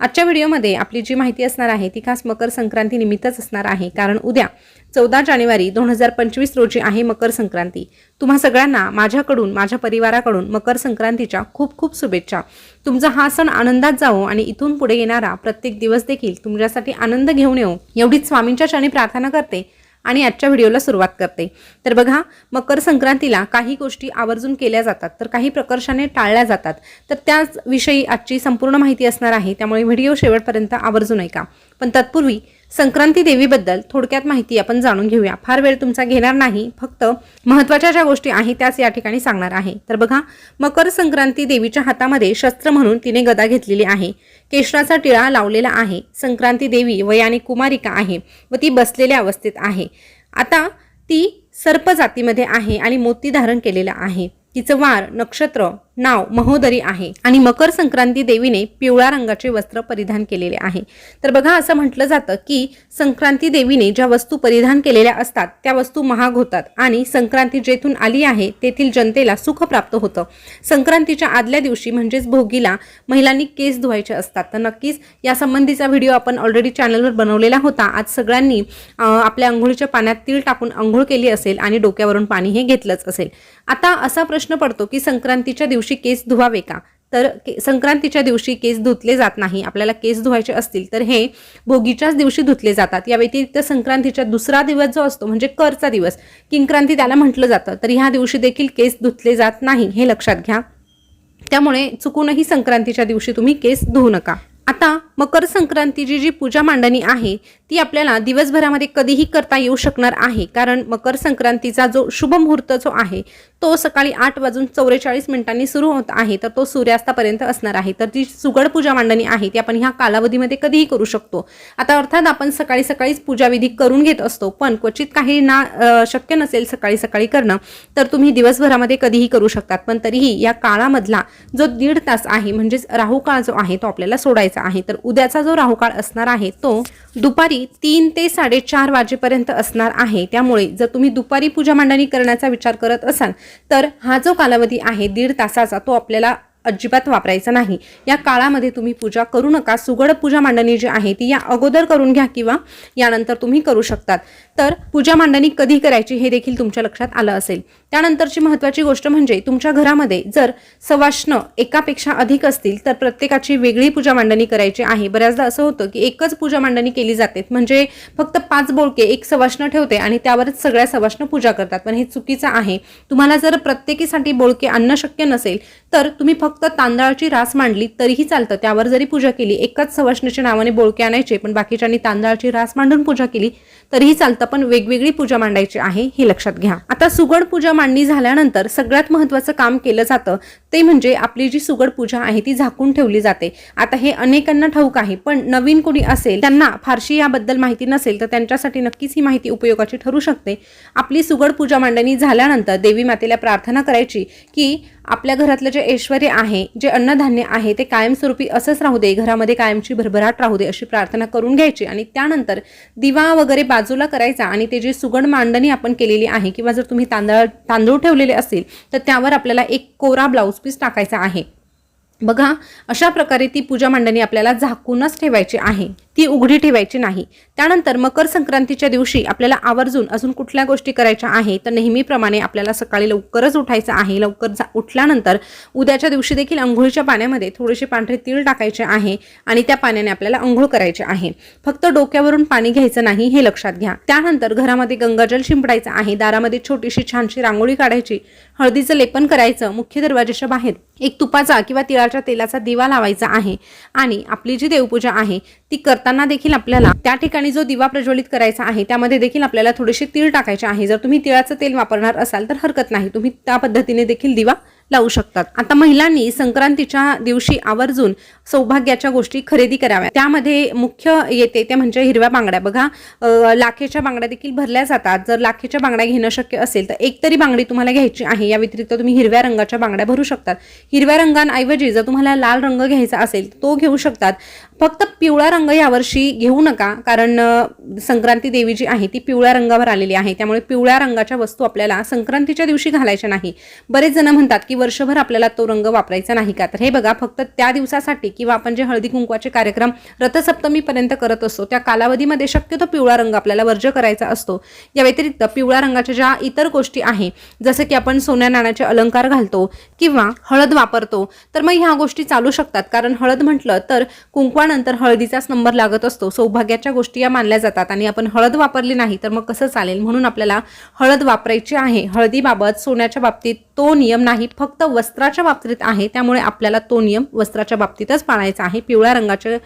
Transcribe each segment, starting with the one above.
आजच्या व्हिडिओमध्ये आपली जी माहिती असणार आहे ती खास मकर संक्रांती निमित्तच असणार आहे. कारण उद्या चौदा जानेवारी दोन हजार पंचवीस रोजी आहे मकर संक्रांती. तुम्हा सगळ्यांना माझ्याकडून माझ्या परिवाराकडून मकर संक्रांतीच्या खूप खूप शुभेच्छा. तुमचा हा सण आनंदात जावो आणि इथून पुढे येणारा प्रत्येक दिवस देखील तुमच्यासाठी आनंद घेऊन येऊ एवढीच स्वामींच्या क्षणी प्रार्थना करते. आणि आजच्या व्हिडिओला सुरुवात करते. तर बघा मकर संक्रांतीला काही गोष्टी आवर्जून केल्या जातात तर काही प्रकर्षाने टाळल्या जातात. तर त्याच विषयी आजची संपूर्ण माहिती असणार आहे त्यामुळे व्हिडिओ शेवटपर्यंत आवर्जून ऐका. पण तत्पूर्वी संक्रांती देवीबद्दल थोडक्यात माहिती आपण जाणून घेऊया. फार वेळ तुमचा घेणार नाही फक्त महत्त्वाच्या ज्या गोष्टी आहेत त्याच या ठिकाणी सांगणार आहे. तर बघा मकर संक्रांती देवीच्या हातामध्ये शस्त्र म्हणून तिने गदा घेतलेली आहे. केशराचा टिळा लावलेला आहे. संक्रांती देवी वयाने कुमारिका आहे व ती बसलेल्या अवस्थेत आहे. आता ती सर्प जातीमध्ये आहे आणि मोती धारण केलेला आहे. तिचं वार नक्षत्र नाव महोदरी आहे आणि मकर संक्रांती देवीने पिवळ्या रंगाचे वस्त्र परिधान केलेले आहे. तर बघा असं म्हटलं जातं की संक्रांती देवीने ज्या वस्तू परिधान केलेल्या असतात त्या वस्तू महाग होतात आणि संक्रांती जेथून आली आहे तेथील जनतेला सुख प्राप्त होतं. संक्रांतीच्या आदल्या दिवशी म्हणजेच भोगीला महिलांनी केस धुवायचे असतात. तर नक्कीच या संबंधीचा व्हिडिओ आपण ऑलरेडी चॅनलवर बनवलेला होता. आज सगळ्यांनी आपल्या आंघोळीच्या पाण्यात तीळ टाकून आंघोळ केली असेल आणि डोक्यावरून पाणी हे घेतलंच असेल. आता असा प्रश्न पडतो की संक्रांतीच्या दिवशी केस धुवावे का? तर के- संक्रांतीच्या दिवशी केस धुतले जात नाही. आपल्याला केस धुवायचे असतील तर हे भोगीच्याच दिवशी धुतले जातात. या व्यतिरिक्त संक्रांतीच्या दुसरा दिवस जो असतो म्हणजे करचा दिवस किंक्रांती त्याला म्हटलं जातं. तर ह्या दिवशी देखील केस धुतले जात नाही हे लक्षात घ्या. त्यामुळे चुकूनही संक्रांतीच्या दिवशी तुम्ही केस धुवू नका. आता मकर संक्रांतीची जी पूजा मांडणी आहे ती आपल्याला दिवसभरामध्ये कधीही करता येऊ शकणार आहे. कारण मकर संक्रांतीचा जो शुभ मुहूर्त जो आहे तो सकाळी आठ वाजून चौवेचाळीस मिनिटांनी सुरू होत आहे. तर तो सूर्यास्तापर्यंत असणार आहे. तर जी सुगड पूजा मांडणी आहे ती आपण ह्या कालावधीमध्ये कधीही करू शकतो. आता अर्थात आपण सकाळी सकाळीच पूजाविधी करून घेत असतो पण क्वचित काही ना शक्य नसेल सकाळी सकाळी करणं तर तुम्ही दिवसभरामध्ये कधीही करू शकतात. पण तरीही या काळामधला जो दीड तास आहे म्हणजेच राहू काळ जो आहे तो आपल्याला सोडायचा आहे? तर उद्याचा जो राहू काळ असणार आहे तो दुपारी तीन ते साडेचार वाजेपर्यंत असणार आहे. त्यामुळे जर तुम्ही दुपारी पूजा मांडणी करण्याचा विचार करत असाल तर हा जो कालावधी आहे दीड तासाचा तो आपल्याला अजिबात वापरायचा नाही. या काळामध्ये तुम्ही पूजा करू नका. सुगड पूजा मांडणी जी आहे ती या अगोदर करून घ्या किंवा यानंतर तुम्ही करू शकतात. तर पूजा मांडणी कधी करायची हे देखील तुमच्या लक्षात आलं असेल. त्यानंतरची महत्त्वाची गोष्ट म्हणजे तुमच्या घरामध्ये जर सवाष्ण एकापेक्षा अधिक असतील तर प्रत्येकाची वेगळी पूजा मांडणी करायची आहे. बऱ्याचदा असं होतं की एकच पूजा मांडणी केली जाते. म्हणजे फक्त पाच बोळके एक सवाष्ण ठेवते आणि त्यावरच सगळ्या सवाष्ण पूजा करतात. पण हे चुकीचं आहे. तुम्हाला जर प्रत्येकीसाठी बोळके आणणं शक्य नसेल तर तुम्ही फक्त तांदळाची रास मांडली तरीही चालतं. त्यावर जरी पूजा केली एकाच सवाष्णीच्या नावाने बोळके आणायचे पण बाकीच्यांनी तांदळाची रास मांडून पूजा केली तरीही चालतं. पण वेगवेगळी पूजा मांडायची आहे हे लक्षात घ्या. आता सुगड पूजा मांडणी झाल्यानंतर सगळ्यात महत्त्वाचं काम केलं जातं. ते म्हणजे आपली जी सुगड पूजा आहे ती झाकून ठेवली जाते. आता हे अनेकांना ठाऊक आहे पण नवीन कोणी असेल त्यांना फारशी याबद्दल माहिती नसेल तर त्यांच्यासाठी नक्कीच ही माहिती उपयोगाची ठरू शकते. आपली सुगड पूजा मांडणी झाल्यानंतर देवी मातेला प्रार्थना करायची की आपल्या घरातलं जे ऐश्वर आहे जे अन्नधान्य आहे ते कायमस्वरूपी असंच राहू दे घरामध्ये कायमची भरभराट राहू दे अशी प्रार्थना करून घ्यायची. आणि त्यानंतर दिवा वगैरे बाजूला करायचा आणि ते जी सुगड मांडणी आपण केलेली आहे किंवा जर तुम्ही तांदळ तांदूळ ठेवलेले असतील तर त्यावर आपल्याला एक कोरा ब्लाऊज पीस टाकायचा आहे. बघा अशा प्रकारे ती पूजा मांडणी आपल्याला झाकूनच ठेवायची आहे. ती उघडी ठेवायची नाही. त्यानंतर मकर संक्रांतीच्या दिवशी आपल्याला आवर्जून अजून कुठल्या गोष्टी करायच्या आहे तर नेहमीप्रमाणे आपल्याला सकाळी लवकरच उठायचं आहे. लवकर जा उठल्यानंतर उद्याच्या दिवशी देखील अंघोळीच्या पाण्यामध्ये थोडेसे पांढरे तीळ टाकायचे आहे आणि त्या पाण्याने आपल्याला अंघोळ करायचे आहे. फक्त डोक्यावरून पाणी घ्यायचं नाही हे लक्षात घ्या. त्यानंतर घरामध्ये गंगाजल शिंपडायचं आहे. दारामध्ये छोटीशी छानशी रांगोळी काढायची. हळदीचं लेपन करायचं. मुख्य दरवाजाच्या बाहेर एक तुपाचा किंवा तिळाच्या तेलाचा दिवा लावायचा आहे आणि आपली जी देवपूजा आहे ती जाताना देखील आपल्याला त्या ठिकाणी जो दिवा प्रज्वलित करायचा आहे त्यामध्ये देखील आपल्याला थोडेसे तीळ टाकायचे आहे. जर तुम्ही तिळाचं तेल वापरणार असाल तर हरकत नाही. तुम्ही त्या पद्धतीने देखील दिवा लावू शकतात. आता महिलांनी संक्रांतीच्या दिवशी आवर्जून सौभाग्याच्या गोष्टी खरेदी कराव्या. त्यामध्ये मुख्य येते ते म्हणजे हिरव्या बांगड्या. बघा लाखेच्या बांगड्या देखील भरल्या जातात. जर लाखेच्या बांगड्या घेणं शक्य असेल तर एक तरी बांगडी तुम्हाला घ्यायची आहे. या व्यतिरिक्त तुम्ही हिरव्या रंगाच्या बांगड्या भरू शकतात. हिरव्या रंगांऐवजी जर तुम्हाला लाल रंग घ्यायचा असेल तो घेऊ शकतात. फक्त पिवळा रंग यावर्षी घेऊ नका कारण संक्रांती देवी जी आहे ती पिवळ्या रंगावर आलेली आहे. त्यामुळे पिवळ्या रंगाच्या वस्तू आपल्याला संक्रांतीच्या दिवशी घालायच्या नाही. बरेच जण म्हणतात की वर्षभर आपल्याला तो रंग वापरायचा नाही का? तर हे बघा फक्त त्या दिवसासाठी किंवा आपण जे हळदी कुंकवाचे कार्यक्रम रथसप्तमीपर्यंत करत असतो त्या कालावधीमध्ये शक्यतो पिवळा रंग आपल्याला वर्ज करायचा असतो. या व्यतिरिक्त पिवळ्या रंगाच्या ज्या इतर गोष्टी आहे जसं की आपण सोन्या नाण्याचे अलंकार घालतो किंवा हळद वापरतो तर मग ह्या गोष्टी चालू शकतात. कारण हळद म्हटलं तर कुंकवानंतर हळदीचाच नंबर लागत असतो. सौभाग्याच्या गोष्टी या मानल्या जातात आणि आपण हळद वापरली नाही तर मग कसं चालेल? म्हणून आपल्याला हळद वापरायची आहे. हळदीबाबत सोन्याच्या बाबतीत तो नियम नाही फक्त फक्त वस्त्राच्या बाबतीत आहे त्यामुळे आपल्याला तो नियम वस्त्राच्या बाबतीतच पाळायचा आहे. पिवळ्या रंगाचे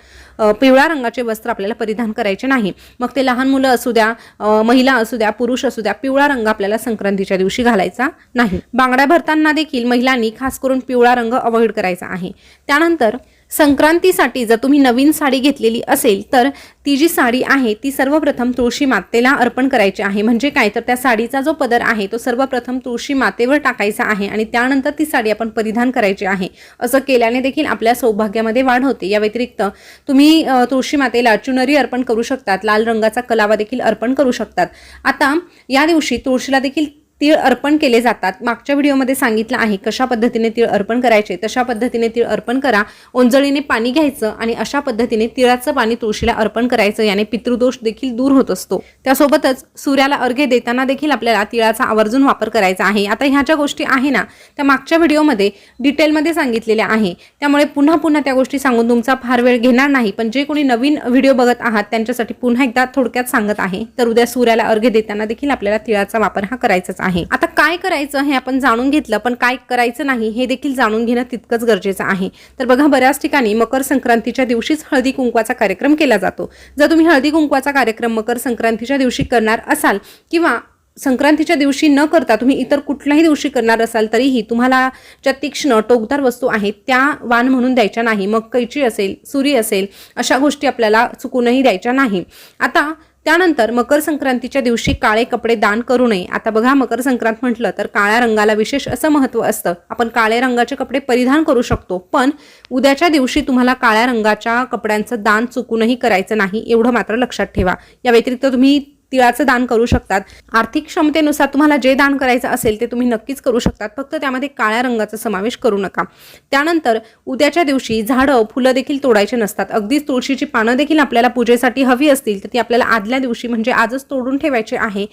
पिवळ्या रंगाचे वस्त्र आपल्याला परिधान करायचे नाही. मग ते लहान मुलं असू द्या महिला असू द्या पुरुष असू द्या पिवळा रंग आपल्याला संक्रांतीच्या दिवशी घालायचा नाही. बांगड्या भरताना देखील महिलांनी खास करून पिवळा रंग अवॉइड करायचा आहे. त्यानंतर संक्रांतीसाठी जर तुम्ही नवीन साडी घेतलेली असेल तर ती जी साडी आहे ती सर्वप्रथम तुळशी मातेला अर्पण करायची आहे. म्हणजे काय? तर त्या साडीचा जो पदर आहे तो सर्वप्रथम तुळशी मातेवर टाकायचा आहे आणि त्यानंतर ती साडी आपण परिधान करायची आहे. असं केल्याने देखील आपल्या सौभाग्यामध्ये वाढ होते. या व्यतिरिक्त तुम्ही तुळशी मातेला चुनरी अर्पण करू शकतात. लाल रंगाचा कलावा देखील अर्पण करू शकतात. आता या दिवशी तुळशीला देखील तीळ अर्पण केले जातात. मागच्या व्हिडिओमध्ये सांगितलं आहे कशा पद्धतीने तीळ अर्पण करायचे? तशा पद्धतीने तीळ अर्पण करा. ओंजळीने पाणी घ्यायचं आणि अशा पद्धतीने तिळाचं पाणी तुळशीला अर्पण करायचं याने पितृदोष देखील दूर होत असतो. त्यासोबतच सूर्याला अर्घ्य देताना देखील आपल्याला तिळाचा आवर्जून वापर करायचा आहे. आता ह्या ज्या गोष्टी आहे ना त्या मागच्या व्हिडिओमध्ये डिटेलमध्ये सांगितलेल्या आहे. त्यामुळे पुन्हा पुन्हा त्या गोष्टी सांगून तुमचा फार वेळ घेणार नाही. पण जे कोणी नवीन व्हिडिओ बघत आहात त्यांच्यासाठी पुन्हा एकदा थोडक्यात सांगत आहे. तर उद्या सूर्याला अर्घ्य देताना देखील आपल्याला तिळाचा वापर हा करायचाच आहे. आता काय करायचं हे आपण जाणून घेतलं पण काय करायचं नाही हे देखील जाणून घेणं तितकंच गरजेचं आहे. तर बघा बऱ्याच ठिकाणी मकर संक्रांतीच्या दिवशीच हळदी कुंकवाचा कार्यक्रम केला जातो. जर तुम्ही हळदी कुंकवाचा कार्यक्रम मकर संक्रांतीच्या दिवशी करणार असाल किंवा संक्रांतीच्या दिवशी न करता तुम्ही इतर कुठल्याही दिवशी करणार असाल तरीही तुम्हाला ज्या तीक्ष्ण टोकदार वस्तू आहेत त्या वाण म्हणून द्यायच्या नाही. मग कैची असेल सुरी असेल अशा गोष्टी आपल्याला चुकूनही द्यायच्या नाही. आता त्यानंतर मकर संक्रांतीच्या दिवशी काळे कपडे दान करू नये. आता बघा मकर संक्रांत म्हटलं तर काळ्या रंगाला विशेष असं महत्त्व असतं. आपण काळे रंगाचे कपडे परिधान करू शकतो पण उद्याच्या दिवशी तुम्हाला काळ्या रंगाच्या कपड्यांचं दान चुकूनही करायचं नाही एवढं मात्र लक्षात ठेवा. या व्यतिरिक्त तुम्ही तिळाचं दान करू शकतात. आर्थिक क्षमतेनुसार तुम्हाला जे दान करायचं असेल ते तुम्ही नक्कीच करू शकतात. फक्त त्यामध्ये काळ्या रंगाचा समावेश करू नका. त्यानंतर उद्याच्या दिवशी झाडं फुलं देखील तोडायचे नसतात. अगदीच तुळशीची पानं देखील आपल्याला पूजेसाठी हवी असतील तर ती आपल्याला आदल्या दिवशी म्हणजे आजच तोडून ठेवायचे आहे.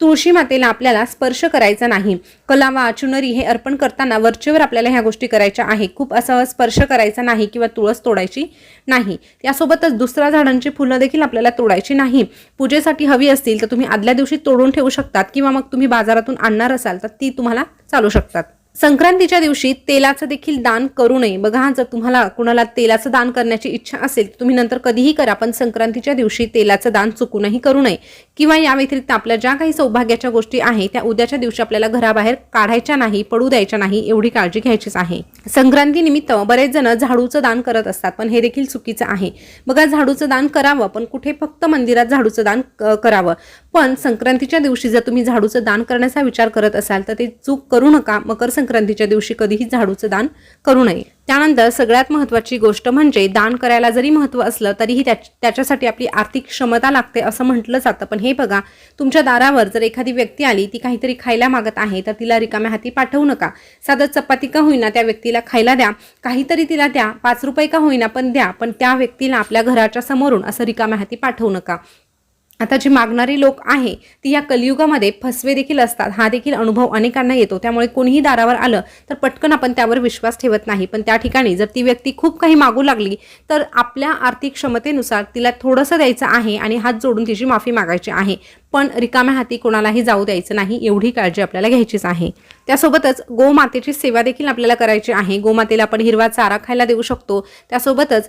तुळशी मातेला आपल्याला स्पर्श करायचा नाही. कलावा चुनरी हे अर्पण करताना वरचेवर आपल्याला ह्या गोष्टी करायच्या आहे खूप असं स्पर्श करायचा नाही किंवा तुळस तोडायची नाही. यासोबतच दुसऱ्या झाडांची फुलं देखील आपल्याला तोडायची नाही. पूजेसाठी हवी असतील तर तुम्ही आदल्या दिवशी तोडून ठेवू शकतात किंवा मग तुम्ही बाजारातून आणणार असाल तर ती तुम्हाला चालू शकतात. संक्रांतीच्या दिवशी तेलाचं देखील दान करू नये. बघा जर तुम्हाला कुणाला तेलाचं दान करण्याची इच्छा असेल तर तुम्ही नंतर कधीही करा पण संक्रांतीच्या दिवशी तेलाचं दान चुकूनही करू नये. किंवा या व्यतिरिक्त आपल्या ज्या काही सौभाग्याच्या गोष्टी आहे त्या उद्याच्या दिवशी आपल्याला घराबाहेर काढायच्या नाही पडू द्यायच्या नाही एवढी काळजी घ्यायचीच आहे. संक्रांती निमित्त बरेच जण झाडूचं दान करत असतात पण हे देखील चुकीचं आहे. बघा झाडूचं दान करावं पण कुठे फक्त मंदिरात झाडूचं दान करावं. पण संक्रांतीच्या दिवशी जर तुम्ही झाडूचं दान करण्याचा विचार करत असाल तर ते चूक करू नका. मकर संक्रांतीच्या दिवशी कधीही झाडूचं दान करू नये. त्यानंतर सगळ्यात महत्त्वाची गोष्ट म्हणजे दान करायला जरी महत्त्व असलं तरीही त्याच्यासाठी आपली आर्थिक क्षमता लागते असं म्हटलं जातं. पण हे बघा तुमच्या दारावर जर एखादी व्यक्ती आली ती काहीतरी खायला मागत आहे तर तिला रिकाम्या हाती पाठवू नका. साधं चपाती का होईना त्या व्यक्तीला खायला द्या. काहीतरी तिला द्या. पाच रुपये का होईना पण द्या. पण त्या व्यक्तीला आपल्या घराच्या समोरून असं रिकाम्या हाती पाठवू नका. आता जी मागणारी लोक आहे ती या कलियुगामध्ये फसवे देखील असतात. हा देखील अनुभव अनेकांना येतो. त्यामुळे कोणीही दारावर आलं तर पटकन आपण त्यावर विश्वास ठेवत नाही. पण त्या ठिकाणी जर ती व्यक्ती खूप काही मागू लागली तर आपल्या आर्थिक क्षमतेनुसार तिला थोडंसं द्यायचं आहे आणि हात जोडून तिची माफी मागायची आहे. पण रिकाम्या हाती कोणालाही जाऊ द्यायचं नाही एवढी काळजी आपल्याला घ्यायचीच आहे. त्यासोबतच गोमातेची सेवा देखील आपल्याला करायची आहे. गोमातेला आपण हिरवा चारा खायला देऊ शकतो. त्यासोबतच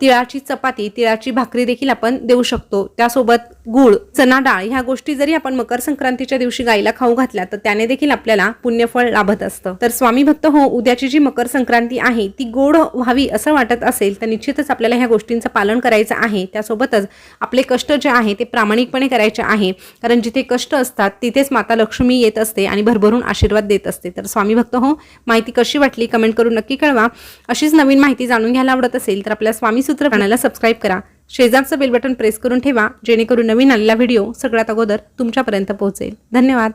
तिळाची चपाती तिळाची भाकरी देखील आपण देऊ शकतो. त्यासोबत गुळ चना डाळ ह्या गोष्टी जरी आपण मकर संक्रांतीच्या दिवशी गायीला खाऊ घातल्या तर त्याने देखील आपल्याला पुण्यफळ लाभत असतं. तर स्वामी भक्त हो उद्याची जी मकर संक्रांती आहे ती गोड व्हावी असं वाटत असेल तर निश्चितच आपल्याला ह्या गोष्टींचं पालन करायचं आहे. त्यासोबतच आपले कष्ट जे आहे ते प्रामाणिकपणे करायचे आहे. कारण जिथे कष्ट असतात तिथेच माता लक्ष्मी येत असते आणि भरभरून आशीर्वाद देत असते. तर स्वामी भक्त हो माहिती कशी वाटली कमेंट करून नक्की कळवा. अशीच नवीन माहिती जाणून घ्यायला आवडत असेल तर आपल्या स्वामी सूत्र चॅनलला सबस्क्राईब करा. शेजारचं बेल बटन प्रेस करून ठेवा जेणेकरून नवीन आलेला व्हिडिओ सगळ्यात अगोदर तुमच्यापर्यंत पोहोचेल. धन्यवाद.